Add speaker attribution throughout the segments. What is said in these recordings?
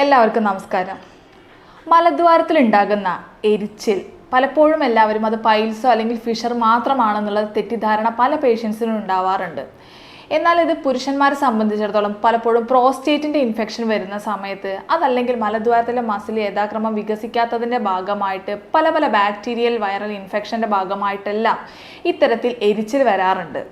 Speaker 1: എല്ലാവർക്കും നമസ്കാരം. മലദ്വാരത്തിൽ ഉണ്ടാകുന്ന എരിച്ചിൽ പലപ്പോഴും എല്ലാവരും അത് പൈൽസോ അല്ലെങ്കിൽ ഫിഷർ മാത്രമാണെന്നുള്ള തെറ്റിദ്ധാരണ പല പേഷ്യൻസിനും ഉണ്ടാവാറുണ്ട്. എന്നാൽ ഇത് പുരുഷന്മാരെ സംബന്ധിച്ചിടത്തോളം പലപ്പോഴും പ്രോസ്റ്റേറ്റിന്റെ ഇൻഫെക്ഷൻ വരുന്ന സമയത്ത് അതല്ലെങ്കിൽ മലദ്വാരത്തിലെ മസിൽ യഥാക്രമം വികസിക്കാത്തതിന്റെ ഭാഗമായിട്ട് പല പല ബാക്ടീരിയൽ വൈറൽ ഇൻഫെക്ഷന്റെ ഭാഗമായിട്ടെല്ലാം ഇത്തരത്തിൽ എരിച്ചിൽ വരാറുണ്ട്.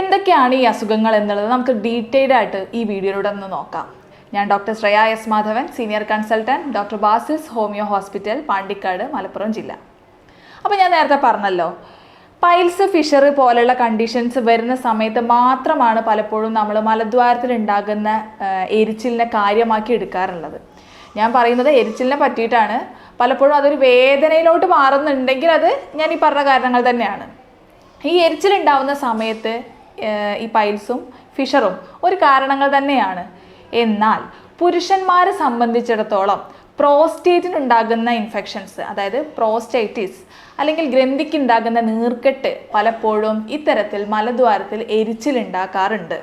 Speaker 1: എന്തൊക്കെയാണ് ഈ അസുഖങ്ങൾ എന്നുള്ളത് നമുക്ക് ഡീറ്റെയിൽഡ് ആയിട്ട് ഈ വീഡിയോയിലൂടെ ഒന്ന് നോക്കാം. ഞാൻ doctor Shreya S Madhavan senior consultant doctor Basil's homoeo hospital Pandikkad Malappuram ജില്ല. അപ്പോൾ ഞാൻ നേരത്തെ പറഞ്ഞല്ലോ പൈൽസ് ഫിഷർ പോലുള്ള കണ്ടീഷൻസ് വരുന്ന സമയത്ത് മാത്രമാണ് പലപ്പോഴും നമ്മൾ മലദ്വാരത്തിൽ ഉണ്ടാകുന്ന എരിച്ചിലിനെ കാര്യമാക്കി എടുക്കാറുള്ളത്. ഞാൻ പറയുന്നത് എരിച്ചിലിനെ പറ്റിയിട്ടാണ്. പലപ്പോഴും അതൊരു വേദനയിലോട്ട് മാറുന്നുണ്ടെങ്കിൽ അത് ഞാൻ ഈ പറഞ്ഞ കാരണങ്ങൾ തന്നെയാണ്. ഈ എരിച്ചിലുണ്ടാവുന്ന സമയത്ത് ഈ പൈൽസും ഫിഷറും ഒരു കാരണങ്ങൾ തന്നെയാണ്. എന്നാൽ പുരുഷന്മാരെ സംബന്ധിച്ചിടത്തോളം പ്രോസ്റ്റേറ്റിനുണ്ടാകുന്ന ഇൻഫെക്ഷൻസ് അതായത് പ്രോസ്റ്റൈറ്റിസ് അല്ലെങ്കിൽ ഗ്രന്ഥിക്ക് ഉണ്ടാകുന്ന നീർക്കെട്ട് പലപ്പോഴും ഇത്തരത്തിൽ മലദ്വാരത്തിൽ എരിച്ചിലുണ്ടാക്കാറുണ്ട്.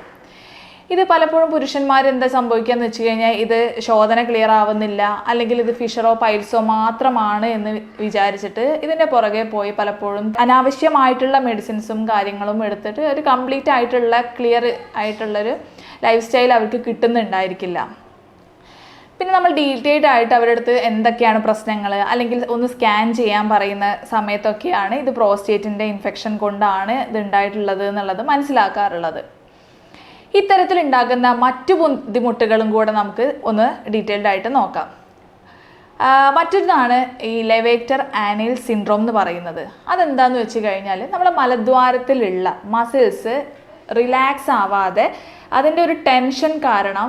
Speaker 1: ഇത് പലപ്പോഴും പുരുഷന്മാർ എന്താ സംഭവിക്കുക എന്ന് വെച്ച് കഴിഞ്ഞാൽ ഇത് ശോധന ക്ലിയർ ആവുന്നില്ല അല്ലെങ്കിൽ ഇത് ഫിഷറോ പൈൽസോ മാത്രമാണ് എന്ന് വിചാരിച്ചിട്ട് ഇതിന്റെ പുറകെ പോയി പലപ്പോഴും അനാവശ്യമായിട്ടുള്ള മെഡിസിൻസും കാര്യങ്ങളും എടുത്തിട്ട് ഒരു കംപ്ലീറ്റ് ആയിട്ടുള്ള ക്ലിയർ ആയിട്ടുള്ളൊരു ലൈഫ് സ്റ്റൈൽ അവർക്ക് കിട്ടുന്നുണ്ടായിരിക്കില്ല. പിന്നെ നമ്മൾ ഡീറ്റെയിൽഡ് ആയിട്ട് അവരുടെ അടുത്ത് എന്തൊക്കെയാണ് പ്രശ്നങ്ങൾ അല്ലെങ്കിൽ ഒന്ന് സ്കാൻ ചെയ്യാൻ പറയുന്ന സമയത്തൊക്കെയാണ് ഇത് പ്രോസ്റ്റേറ്റിന്റെ ഇൻഫെക്ഷൻ കൊണ്ടാണ് ഇത് ഉണ്ടായിട്ടുള്ളത് എന്നുള്ളത് മനസ്സിലാക്കാറുള്ളത്. ഇത്തരത്തിൽ ഉണ്ടാകുന്ന മറ്റു ബുദ്ധിമുട്ടുകളും കൂടെ നമുക്ക് ഒന്ന് ഡീറ്റെയിൽഡ് ആയിട്ട് നോക്കാം. മറ്റൊന്നാണ് ഈ ലെവേക്ടർ ആനിൽ സിൻഡ്രോം എന്ന് പറയുന്നത്. അതെന്താന്ന് വെച്ച് കഴിഞ്ഞാൽ നമ്മുടെ മലദ്വാരത്തിലുള്ള മസിൽസ് റിലാക്സ് ആവാതെ അതിന്റെ ഒരു ടെൻഷൻ കാരണം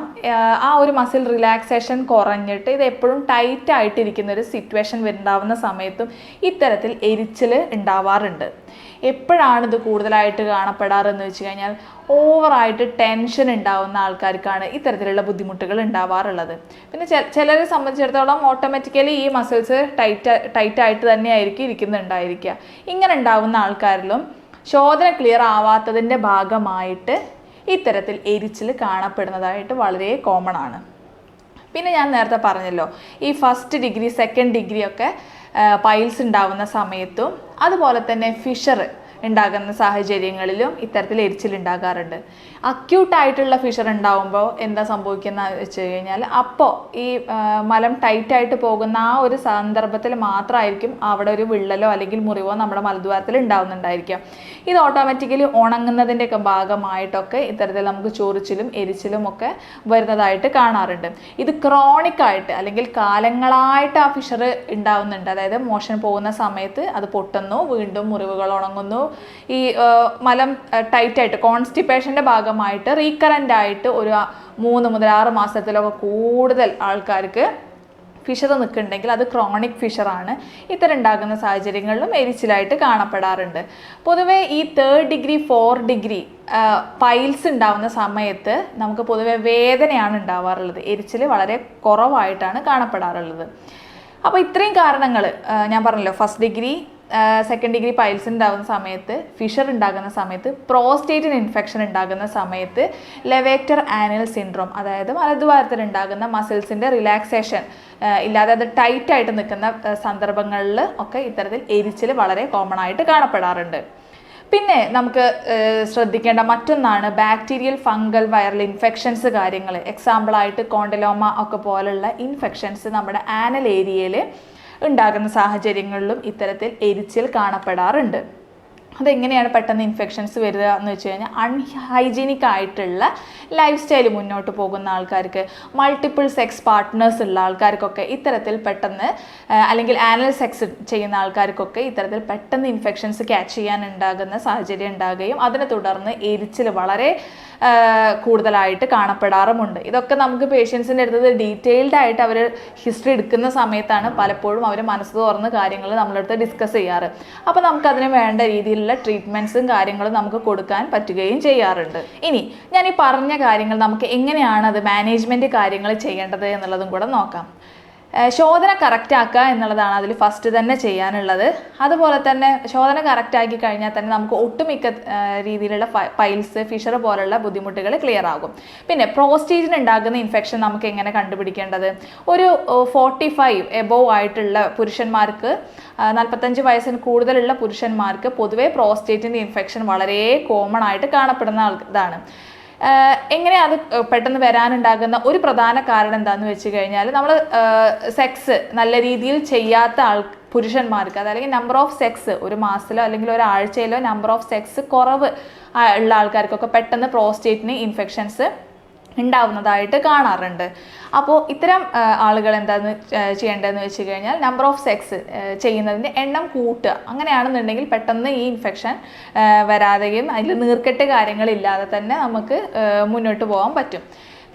Speaker 1: ആ, ഒരു മസിൽ റിലാക്സേഷൻ കുറഞ്ഞിട്ട് ഇത് എപ്പോഴും ടൈറ്റ് ആയിട്ടിരിക്കുന്ന ഒരു സിറ്റുവേഷൻ വരുന്നുണ്ടാവുന്ന സമയത്തും ഇത്തരത്തിൽ എരിച്ചിൽ ഉണ്ടാവാറുണ്ട്. എപ്പോഴാണ് ഇത് കൂടുതലായിട്ട് കാണപ്പെടാറെന്ന് വെച്ച് കഴിഞ്ഞാൽ ഓവറായിട്ട് ടെൻഷൻ ഉണ്ടാവുന്ന ആൾക്കാർക്കാണ് ഇത്തരത്തിലുള്ള ബുദ്ധിമുട്ടുകൾ ഉണ്ടാവാറുള്ളത്. പിന്നെ ചിലരെ സംബന്ധിച്ചിടത്തോളം ഓട്ടോമാറ്റിക്കലി ഈ മസിൽസ് ടൈറ്റ് ടൈറ്റായിട്ട് തന്നെയായിരിക്കും ഇരിക്കുന്നുണ്ടായിരിക്കുക. ഇങ്ങനെ ഉണ്ടാവുന്ന ആൾക്കാരിലും ശോധന ക്ലിയർ ആവാത്തതിന്റെ ഭാഗമായിട്ട് ഇത്തരത്തിൽ എരിച്ചിൽ കാണപ്പെടുന്നതായിട്ട് വളരെ കോമൺ ആണ്. പിന്നെ ഞാൻ നേരത്തെ പറഞ്ഞല്ലോ ഈ ഫസ്റ്റ് ഡിഗ്രി സെക്കൻഡ് ഡിഗ്രി ഒക്കെ പൈൽസ് ഉണ്ടാവുന്ന സമയത്തും അതുപോലെ തന്നെ ഫിഷർ ഉണ്ടാകുന്ന സാഹചര്യങ്ങളിലും ഇത്തരത്തിൽ എരിച്ചിൽ ഉണ്ടാകാറുണ്ട്. അക്യൂട്ടായിട്ടുള്ള ഫിഷർ ഉണ്ടാവുമ്പോൾ എന്താ സംഭവിക്കുന്ന വെച്ച് കഴിഞ്ഞാൽ അപ്പോൾ ഈ മലം ടൈറ്റായിട്ട് പോകുന്ന ആ ഒരു സന്ദർഭത്തിൽ മാത്രമായിരിക്കും അവിടെ ഒരു വിള്ളലോ അല്ലെങ്കിൽ മുറിവോ നമ്മുടെ മലദ്വാരത്തിൽ ഉണ്ടാകുന്നുണ്ടായിരിക്കാം ഇത് ഓട്ടോമാറ്റിക്കലി ഉണങ്ങുന്നതിന്റെ ഒക്കെ ഭാഗമായിട്ടൊക്കെ ഇത്തരത്തിൽ നമുക്ക് ചൊറിച്ചിലും എരിച്ചിലും ഒക്കെ വരുന്നതായിട്ട് കാണാറുണ്ട്. ഇത് ക്രോണിക് ആയിട്ട് അല്ലെങ്കിൽ കാലങ്ങളായിട്ട് ആ ഫിഷർ ഉണ്ടാവുന്നുണ്ട്. അതായത് മോഷൻ പോകുന്ന സമയത്ത് അത് പൊട്ടുന്നു വീണ്ടും മുറിവുകൾ ഉണങ്ങുന്നു ഈ മലം ടൈറ്റായിട്ട് കോൺസ്റ്റിപ്പേഷന്റെ ഭാഗമായിട്ട് റീകറന്റ് ആയിട്ട് ഒരു മൂന്ന് മുതൽ ആറ് മാസത്തിലൊക്കെ കൂടുതൽ ആൾക്കാർക്ക് ഫിഷർ നിൽക്കുന്നുണ്ടെങ്കിൽ അത് ക്രോണിക് ഫിഷറാണ്. ഇത്തരം ഉണ്ടാകുന്ന സാഹചര്യങ്ങളിലും എരിച്ചിലായിട്ട് കാണപ്പെടാറുണ്ട്. പൊതുവേ ഈ third degree four degree piles ഉണ്ടാവുന്ന സമയത്ത് നമുക്ക് പൊതുവെ വേദനയാണ് ഉണ്ടാവാറുള്ളത്. എരിച്ചിൽ വളരെ കുറവായിട്ടാണ് കാണപ്പെടാറുള്ളത്. അപ്പോൾ ഇത്രയും കാരണങ്ങൾ ഞാൻ പറഞ്ഞല്ലോ first degree second degree piles ഉണ്ടാകുന്ന സമയത്ത് ഫിഷർ ഉണ്ടാകുന്ന സമയത്ത് പ്രോസ്റ്റേറ്റിന് ഇൻഫെക്ഷൻ ഉണ്ടാകുന്ന സമയത്ത് ലെവേക്ടർ ആനൽ സിൻഡ്രോം അതായത് മലദ്വാരത്തിൽ ഉണ്ടാകുന്ന മസിൽസിന്റെ റിലാക്സേഷൻ ഇല്ലാതെ അത് ടൈറ്റ് ആയിട്ട് നിൽക്കുന്ന സന്ദർഭങ്ങളിൽ ഒക്കെ ഇത്തരത്തിൽ എരിച്ചിൽ വളരെ കോമൺ ആയിട്ട് കാണപ്പെടാറുണ്ട്. പിന്നെ നമുക്ക് ശ്രദ്ധിക്കേണ്ട മറ്റൊന്നാണ് ബാക്ടീരിയൽ ഫംഗൽ വൈറൽ ഇൻഫെക്ഷൻസ് കാര്യങ്ങൾ എക്സാമ്പിളായിട്ട് കോണ്ടലോമ ഒക്കെ പോലുള്ള ഇൻഫെക്ഷൻസ് നമ്മുടെ ആനൽ ഏരിയയിൽ ഉണ്ടാകുന്ന സാഹചര്യങ്ങളിലും ഇത്തരത്തിൽ എരിച്ചിൽ കാണപ്പെടാറുണ്ട്. അതെങ്ങനെയാണ് പെട്ടെന്ന് ഇൻഫെക്ഷൻസ് വരിക എന്ന് വെച്ച് കഴിഞ്ഞാൽ അൺഹൈജീനിക് ആയിട്ടുള്ള ലൈഫ് സ്റ്റൈൽ മുന്നോട്ട് പോകുന്ന ആൾക്കാർക്ക് മൾട്ടിപ്പിൾ സെക്സ് പാർട്ട്നേഴ്സ് ഉള്ള ആൾക്കാർക്കൊക്കെ ഇത്തരത്തിൽ പെട്ടെന്ന് അല്ലെങ്കിൽ ആനൽ സെക്സ് ചെയ്യുന്ന ആൾക്കാർക്കൊക്കെ ഇത്തരത്തിൽ പെട്ടെന്ന് ഇൻഫെക്ഷൻസ് ക്യാച്ച് ചെയ്യാൻ ഉണ്ടാകുന്ന സാഹചര്യം ഉണ്ടാകുകയും അതിനെ തുടർന്ന് എരിച്ചിൽ വളരെ കൂടുതലായിട്ട് കാണപ്പെടാറുമുണ്ട്. ഇതൊക്കെ നമുക്ക് പേഷ്യൻസിന്റെ അടുത്ത് ഡീറ്റെയിൽഡ് ആയിട്ട് അവർ ഹിസ്റ്ററി എടുക്കുന്ന സമയത്താണ് പലപ്പോഴും അവർ മനസ്സ് തുറന്ന് കാര്യങ്ങൾ നമ്മളടുത്ത് ഡിസ്കസ് ചെയ്യാറ്. അപ്പോൾ നമുക്കതിന് വേണ്ട രീതിയിലുള്ള ട്രീറ്റ്മെന്റ്സും കാര്യങ്ങളും നമുക്ക് കൊടുക്കാൻ പറ്റുകയും ചെയ്യാറുണ്ട്. ഇനി ഞാൻ ഈ പറഞ്ഞ കാര്യങ്ങൾ നമുക്ക് എങ്ങനെയാണ് അത് മാനേജ്മെന്റ് കാര്യങ്ങൾ ചെയ്യേണ്ടത് എന്നുള്ളതും കൂടെ നോക്കാം. ശോധന കറക്റ്റ് ആക്കുക എന്നുള്ളതാണ് അതിൽ ഫസ്റ്റ് തന്നെ ചെയ്യാനുള്ളത്. അതുപോലെ തന്നെ ശോധന കറക്റ്റ് ആക്കി കഴിഞ്ഞാൽ തന്നെ നമുക്ക് ഒട്ടുമിക്ക രീതിയിലുള്ള പൈൽസ് ഫിഷർ പോലുള്ള ബുദ്ധിമുട്ടുകൾ ക്ലിയർ ആകും. പിന്നെ പ്രോസ്റ്റീജിന് ഉണ്ടാകുന്ന ഇൻഫെക്ഷൻ നമുക്ക് എങ്ങനെ കണ്ടുപിടിക്കേണ്ടത്? ഒരു ഫോർട്ടി ഫൈവ് എബോവ് ആയിട്ടുള്ള പുരുഷന്മാർക്ക് നാൽപ്പത്തഞ്ച് വയസ്സിന് കൂടുതലുള്ള പുരുഷന്മാർക്ക് പൊതുവേ പ്രോസ്റ്റേറ്റിന്റെ ഇൻഫെക്ഷൻ വളരെ കോമൺ ആയിട്ട് കാണപ്പെടുന്ന ഇതാണ്. എങ്ങനെ അത് പെട്ടെന്ന് വരാനുണ്ടാകുന്ന ഒരു പ്രധാന കാരണം എന്താണെന്ന് വെച്ച് കഴിഞ്ഞാൽ നമ്മൾ സെക്സ് നല്ല രീതിയിൽ ചെയ്യാത്ത ആൾ പുരുഷന്മാർക്ക് അതല്ലെങ്കിൽ നമ്പർ ഓഫ് സെക്സ് ഒരു മാസത്തിലോ അല്ലെങ്കിൽ ഒരാഴ്ചയിലോ നമ്പർ ഓഫ് സെക്സ് കുറവ് ഉള്ള ആൾക്കാർക്കൊക്കെ പെട്ടെന്ന് പ്രോസ്റ്റേറ്റിന് ഇൻഫെക്ഷൻസ് ഉണ്ടാവുന്നതായിട്ട് കാണാറുണ്ട്. അപ്പോൾ ഇത്തരം ആളുകൾ എന്താന്ന് ചെയ്യേണ്ടതെന്ന് വെച്ച് കഴിഞ്ഞാൽ നമ്പർ ഓഫ് സെക്സ് ചെയ്യുന്നതിന്റെ എണ്ണം കൂട്ടുക. അങ്ങനെയാണെന്നുണ്ടെങ്കിൽ പെട്ടെന്ന് ഈ ഇൻഫെക്ഷൻ വരാതെയും അതിൽ നീർക്കെട്ട് കാര്യങ്ങളില്ലാതെ തന്നെ നമുക്ക് മുന്നോട്ട് പോകാൻ പറ്റും.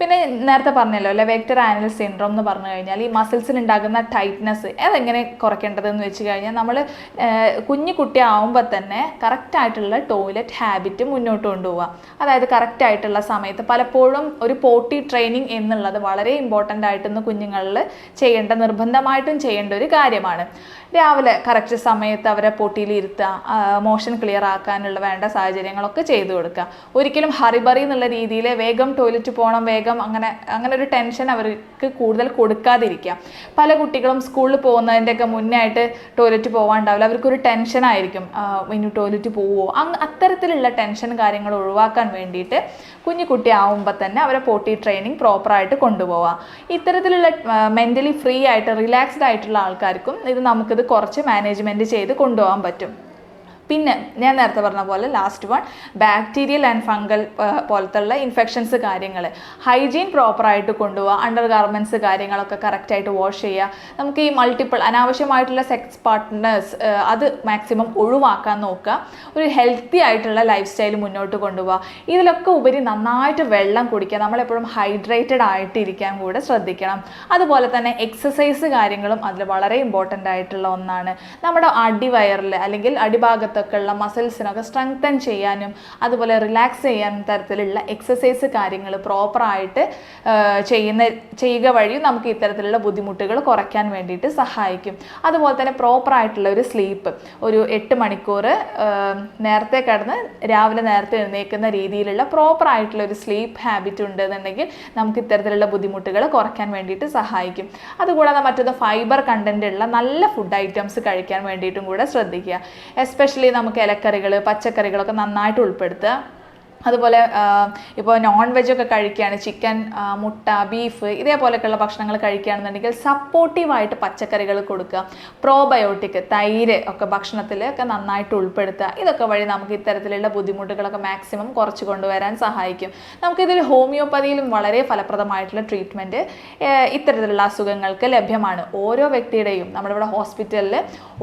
Speaker 1: പിന്നെ നേരത്തെ പറഞ്ഞല്ലോ അല്ലെ വെക്ടർ ആനൽ സിൻഡ്രോം എന്ന് പറഞ്ഞു കഴിഞ്ഞാൽ ഈ മസിൽസിൽ ഉണ്ടാകുന്ന ടൈറ്റ്നസ് അതെങ്ങനെ കുറയ്ക്കേണ്ടതെന്ന് വെച്ച് കഴിഞ്ഞാൽ നമ്മൾ കുഞ്ഞു കുട്ടി ആവുമ്പോൾ തന്നെ കറക്റ്റ് ആയിട്ടുള്ള ടോയ്ലറ്റ് ഹാബിറ്റ് മുന്നോട്ട് കൊണ്ടുപോവുക അതായത് കറക്റ്റ് ആയിട്ടുള്ള സമയത്ത് പലപ്പോഴും ഒരു പോട്ടി ട്രെയിനിങ് എന്നുള്ളത് വളരെ ഇമ്പോർട്ടന്റ് ആയിട്ടെന്ന് കുഞ്ഞുങ്ങളിൽ ചെയ്യേണ്ട നിർബന്ധമായിട്ടും ചെയ്യേണ്ട ഒരു കാര്യമാണ്. രാവിലെ കറക്റ്റ് സമയത്ത് അവരെ പൊട്ടിയിൽ ഇരുത്തുക മോഷൻ ക്ലിയർ ആക്കാനുള്ള വേണ്ട സാഹചര്യങ്ങളൊക്കെ ചെയ്തു കൊടുക്കുക. ഒരിക്കലും ഹറിബറി എന്നുള്ള രീതിയിൽ വേഗം ടോയ്ലറ്റ് പോകണം വേഗം അങ്ങനെ അങ്ങനെ ഒരു ടെൻഷൻ അവർക്ക് കൂടുതൽ കൊടുക്കാതിരിക്കുക പല കുട്ടികളും സ്കൂളിൽ പോകുന്നതിന്റെയൊക്കെ മുന്നേ ആയിട്ട് ടോയ്ലറ്റ് പോകാണ്ടാവില്ല അവർക്കൊരു ആ, ഇനി ടോയ്ലറ്റ് പോവുമോ അങ്ങ് അത്തരത്തിലുള്ള ടെൻഷൻ കാര്യങ്ങൾ ഒഴിവാക്കാൻ വേണ്ടിയിട്ട് കുഞ്ഞു കുട്ടി ആവുമ്പോൾ തന്നെ അവരെ പോട്ടി ട്രെയിനിങ് പ്രോപ്പറായിട്ട് കൊണ്ടുപോവാം. ഇത്തരത്തിലുള്ള മെന്റലി ഫ്രീ ആയിട്ട് റിലാക്സ്ഡ് ആയിട്ടുള്ള ആൾക്കാർക്കും ഇത് നമുക്കിത് കുറച്ച് മാനേജ്മെന്റ് ചെയ്ത് കൊണ്ടുപോകാൻ പറ്റും. പിന്നെ ഞാൻ നേരത്തെ പറഞ്ഞ പോലെ last one bacterial and fungal പോലത്തുള്ള ഇൻഫെക്ഷൻസ് കാര്യങ്ങൾ ഹൈജീൻ പ്രോപ്പറായിട്ട് കൊണ്ടുപോകുക അണ്ടർ ഗാർമെന്റ്സ് കാര്യങ്ങളൊക്കെ കറക്റ്റായിട്ട് വാഷ് ചെയ്യുക നമുക്ക് ഈ മൾട്ടിപ്പിൾ അനാവശ്യമായിട്ടുള്ള സെക്സ് പാർട്ട്നേഴ്സ് അത് മാക്സിമം ഒഴിവാക്കാൻ നോക്കുക ഒരു ഹെൽത്തി ആയിട്ടുള്ള ലൈഫ് സ്റ്റൈൽ മുന്നോട്ട് കൊണ്ടുപോകുക ഇതിലൊക്കെ ഉപരി നന്നായിട്ട് വെള്ളം കുടിക്കുക നമ്മളെപ്പോഴും ഹൈഡ്രേറ്റഡ് ആയിട്ടിരിക്കാൻ കൂടെ ശ്രദ്ധിക്കണം. അതുപോലെ തന്നെ എക്സസൈസ് കാര്യങ്ങളും അതിൽ വളരെ ഇമ്പോർട്ടന്റ് ആയിട്ടുള്ള ഒന്നാണ്. നമ്മുടെ അടിവയറിൽ അല്ലെങ്കിൽ അടിഭാഗത്തൊക്കെ ഉള്ള മസിൽസിനൊക്കെ സ്ട്രെങ്തൻ ചെയ്യാനും അതുപോലെ റിലാക്സ് ചെയ്യാനും തരത്തിലുള്ള എക്സസൈസ് കാര്യങ്ങൾ പ്രോപ്പറായിട്ട് ചെയ്യുന്ന ചെയ്യുക വഴി നമുക്ക് ഇത്തരത്തിലുള്ള ബുദ്ധിമുട്ടുകൾ കുറയ്ക്കാൻ വേണ്ടിയിട്ട് സഹായിക്കും. അതുപോലെ തന്നെ പ്രോപ്പറായിട്ടുള്ള ഒരു സ്ലീപ്പ് ഒരു എട്ട് മണിക്കൂർ നേരത്തെ കിടന്ന് രാവിലെ നേരത്തെ എഴുന്നേൽക്കുന്ന രീതിയിലുള്ള പ്രോപ്പറായിട്ടുള്ള ഒരു സ്ലീപ്പ് ഹാബിറ്റ് ഉണ്ടെന്നുണ്ടെങ്കിൽ നമുക്ക് ഇത്തരത്തിലുള്ള ബുദ്ധിമുട്ടുകൾ കുറയ്ക്കാൻ വേണ്ടിയിട്ട് സഹായിക്കും. അതുകൂടാതെ മറ്റൊന്ന് ഫൈബർ കണ്ടന്റ് ഉള്ള നല്ല ഫുഡ് ഐറ്റംസ് കഴിക്കാൻ വേണ്ടിയിട്ടും കൂടെ ശ്രദ്ധിക്കുക. എസ്പെഷ്യലി നമുക്ക് ഇലക്കറികൾ പച്ചക്കറികളൊക്കെ നന്നായിട്ട് ഉൾപ്പെടുത്തുക. അതുപോലെ ഇപ്പോൾ നോൺ വെജ് ഒക്കെ കഴിക്കുകയാണ്. ചിക്കൻ മുട്ട ബീഫ് ഇതേപോലെയൊക്കെയുള്ള ഭക്ഷണങ്ങൾ കഴിക്കുകയാണെന്നുണ്ടെങ്കിൽ സപ്പോർട്ടീവായിട്ട് പച്ചക്കറികൾ കൊടുക്കുക. പ്രോബയോട്ടിക് തൈര് ഒക്കെ ഭക്ഷണത്തിൽ ഒക്കെ നന്നായിട്ട് ഉൾപ്പെടുത്തുക. ഇതൊക്കെ വഴി നമുക്ക് ഇത്തരത്തിലുള്ള ബുദ്ധിമുട്ടുകളൊക്കെ മാക്സിമം കുറച്ച് കൊണ്ടുവരാൻ സഹായിക്കും. നമുക്കിതിൽ ഹോമിയോപ്പതിയിലും വളരെ ഫലപ്രദമായിട്ടുള്ള ട്രീറ്റ്മെന്റ് ഇത്തരത്തിലുള്ള അസുഖങ്ങൾക്ക് ലഭ്യമാണ്. ഓരോ വ്യക്തിയുടെയും നമ്മുടെ ഇവിടെ ഹോസ്പിറ്റലിൽ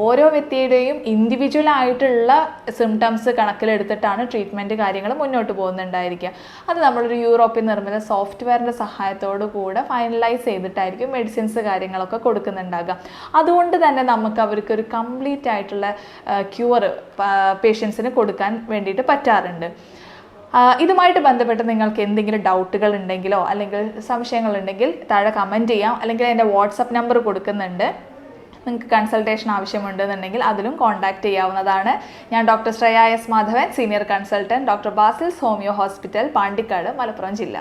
Speaker 1: ഓരോ വ്യക്തിയുടെയും ഇൻഡിവിജ്വൽ ആയിട്ടുള്ള സിംറ്റംസ് കണക്കിലെടുത്തിട്ടാണ് ട്രീറ്റ്മെന്റ് കാര്യങ്ങൾ മുന്നോട്ട് പോകുന്നുണ്ടായിരിക്കുക അത് നമ്മളൊരു യൂറോപ്യൻ നിർമ്മിത സോഫ്റ്റ്വെയറിന്റെ സഹായത്തോടു കൂടെ ഫൈനലൈസ് ചെയ്തിട്ടായിരിക്കും മെഡിസിൻസ് കാര്യങ്ങളൊക്കെ കൊടുക്കുന്നുണ്ടാകുക അതുകൊണ്ട് തന്നെ നമുക്ക് അവർക്ക് ഒരു കംപ്ലീറ്റ് ആയിട്ടുള്ള ക്യൂർ പേഷ്യൻസിന് കൊടുക്കാൻ വേണ്ടിയിട്ട് പറ്റാറുണ്ട്. ഇതുമായിട്ട് ബന്ധപ്പെട്ട് നിങ്ങൾക്ക് എന്തെങ്കിലും ഡൗട്ടുകൾ ഉണ്ടെങ്കിലോ അല്ലെങ്കിൽ സംശയങ്ങളുണ്ടെങ്കിൽ താഴെ കമന്റ് ചെയ്യാം. അല്ലെങ്കിൽ എന്റെ വാട്സപ്പ് നമ്പർ കൊടുക്കുന്നുണ്ട്. നിങ്ങൾക്ക് കൺസൾട്ടേഷൻ ആവശ്യമുണ്ടെന്നുണ്ടെങ്കിൽ അതിലും കോൺടാക്റ്റ് ചെയ്യാവുന്നതാണ്. ഞാൻ doctor Shreya S Madhavan senior consultant doctor Basil's homoeo hospital Pandikkad Malappuram ജില്ല.